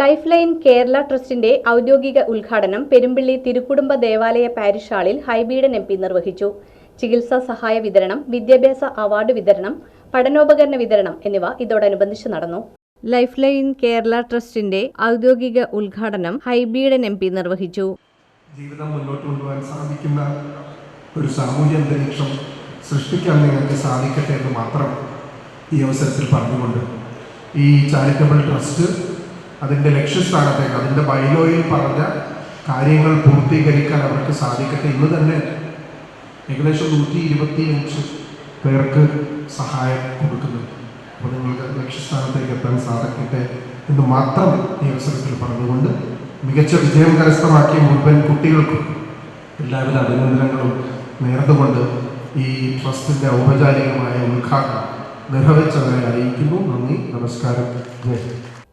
Life line Kerala ട്രസ്റ്റിന്റെ ഔദ്യോഗിക ഉദ്ഘാടനം പെരുമ്പിള്ളി തിരുക്കുടുംബ ദേവാലയ പാരിഷ് ഹാളിൽ ഹൈബീഡൻ എം പി നിർവഹിച്ചു. ചികിത്സാ സഹായ വിതരണം വിദ്യാഭ്യാസ അവാർഡ് വിതരണം പഠനോപകരണ വിതരണം എന്നിവ ഇതോടനുബന്ധിച്ച് നടന്നു. ലൈഫ് ലൈൻ കേരള ട്രസ്റ്റിന്റെ ഔദ്യോഗിക ഉദ്ഘാടനം ഹൈബീഡൻ എം പി നിർവഹിച്ചു. ജീവിതം മുന്നോട്ട് കൊണ്ടുപോകാൻ സാധിക്കുന്ന ഒരു സാമൂഹ്യ അന്തരീക്ഷം സൃഷ്ടിക്കാൻ നിങ്ങൾക്ക് സാധിക്കട്ടെ എന്ന് മാത്രം ഈ അവസരത്തിൽ പറഞ്ഞുകൊണ്ട് ഈ ചാരിറ്റബിൾ ട്രസ്റ്റ് അതിന്റെ ലക്ഷ്യസ്ഥാനത്തേക്ക് അതിന്റെ ബൈലോയിൽ പറഞ്ഞ കാര്യങ്ങൾ പൂർത്തീകരിക്കാൻ അവർക്ക് സാധിക്കട്ടെ. ഇന്ന് തന്നെ ഏകദേശം നൂറ്റി ഇരുപത്തി അഞ്ച് പേർക്ക് സഹായം കൊടുക്കുന്നു. അപ്പോൾ നിങ്ങൾക്ക് ലക്ഷ്യസ്ഥാനത്തേക്ക് എത്താൻ സാധിക്കട്ടെ എന്ന് മാത്രം ഈ അവസരത്തിൽ പറഞ്ഞുകൊണ്ട് മികച്ച വിജയം കരസ്ഥമാക്കിയ മുഴുവൻ കുട്ടികൾക്കും എല്ലാവിധ അഭിനന്ദനങ്ങളും നേർന്നുകൊണ്ട് ഈ ട്രസ്റ്റിന്റെ ഔപചാരികമായ ഉദ്ഘാടനം നിർവഹിച്ചതായി അറിയിക്കുന്നു. നന്ദി നമസ്കാരം.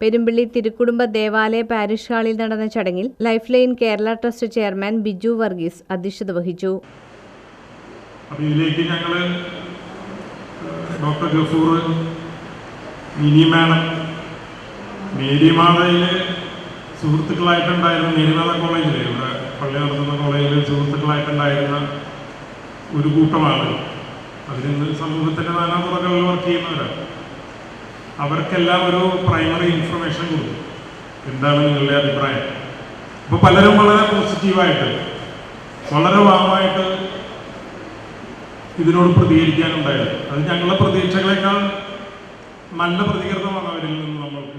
പെരുമ്പിള്ളി തിരുക്കുടുംബ ദേവാലയ പാരിഷ് ഹാളിൽ നടന്ന ചടങ്ങിൽ life line Kerala trust chairman Biju Varghese അധ്യക്ഷത വഹിച്ചു. ഇതിലേക്ക് ഞങ്ങൾ ഡോക്ടർ ഗഫൂർ മിനി മാഡം മേരിമാതയിൽ സുഹൃത്തുക്കളായിട്ടുണ്ടായിരുന്ന മേരിമാത കോളേജിൽ ഇവിടെ പള്ളി നടത്തുന്ന കോളേജിൽ സുഹൃത്തുക്കളായിട്ടുണ്ടായിരുന്ന ഒരു കൂട്ടമാണ് അതിൽ നിന്ന് സമൂഹത്തിന്റെ നാനാതുറകളിൽ വർക്ക് ചെയ്യുന്നവരാണ്. അവർക്കെല്ലാം ഒരു പ്രൈമറി ഇൻഫർമേഷൻ കൊടുക്കും എന്താണ് നിങ്ങളുടെ അഭിപ്രായം? അപ്പോൾ പലരും വളരെ പോസിറ്റീവായിട്ട് വളരെ വാമായിട്ട് ഇതിനോട് പ്രതികരിക്കാനുണ്ടായത് അത് ഞങ്ങളുടെ പ്രതീക്ഷകളെക്കാൾ നല്ല പ്രതികരണമാണ് അവരിൽ നിന്ന് കിട്ടിയത്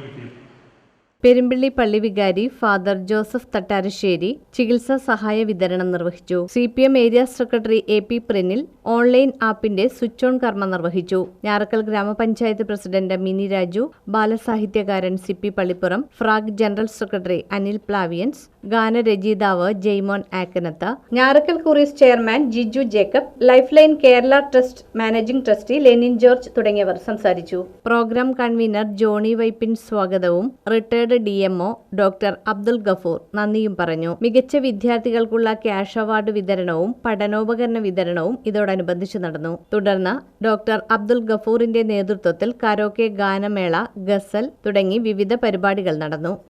പെരുമ്പിള്ളി പള്ളി വികാരി ഫാദർ ജോസഫ് തട്ടാരശ്ശേരി ചികിത്സാ സഹായ വിതരണം നിർവഹിച്ചു. C P M area secretary A P Prinil online ആപ്പിന്റെ switch on കർമ്മ നിർവഹിച്ചു. ഞാറക്കൽ ഗ്രാമപഞ്ചായത്ത് president Mini Raju ബാലസാഹിത്യകാരൻ C P Pallippuram FRAG general secretary Anil Plaviyans ഗാനരചയിതാവ് Jaimon Akkanath Njarakkal Kuries chairman Jiju Jacob life line Kerala trust managing trustee Lenin George തുടങ്ങിയവർ സംസാരിച്ചു. Programme convener Johny Vypin സ്വാഗതവും retired D MO doctor Abdul Gafoor നന്ദിയും പറഞ്ഞു. മികച്ച വിദ്യാർത്ഥികൾക്കുള്ള cash award വിതരണവും പഠനോപകരണ വിതരണവും ഇതോടനുബന്ധിച്ച് നടന്നു. തുടർന്ന് ഡോക്ടർ അബ്ദുൽ ഗഫൂറിന്റെ നേതൃത്വത്തിൽ കരോക്കെ ഗാനമേള ഗസൽ തുടങ്ങി വിവിധ പരിപാടികൾ നടന്നു.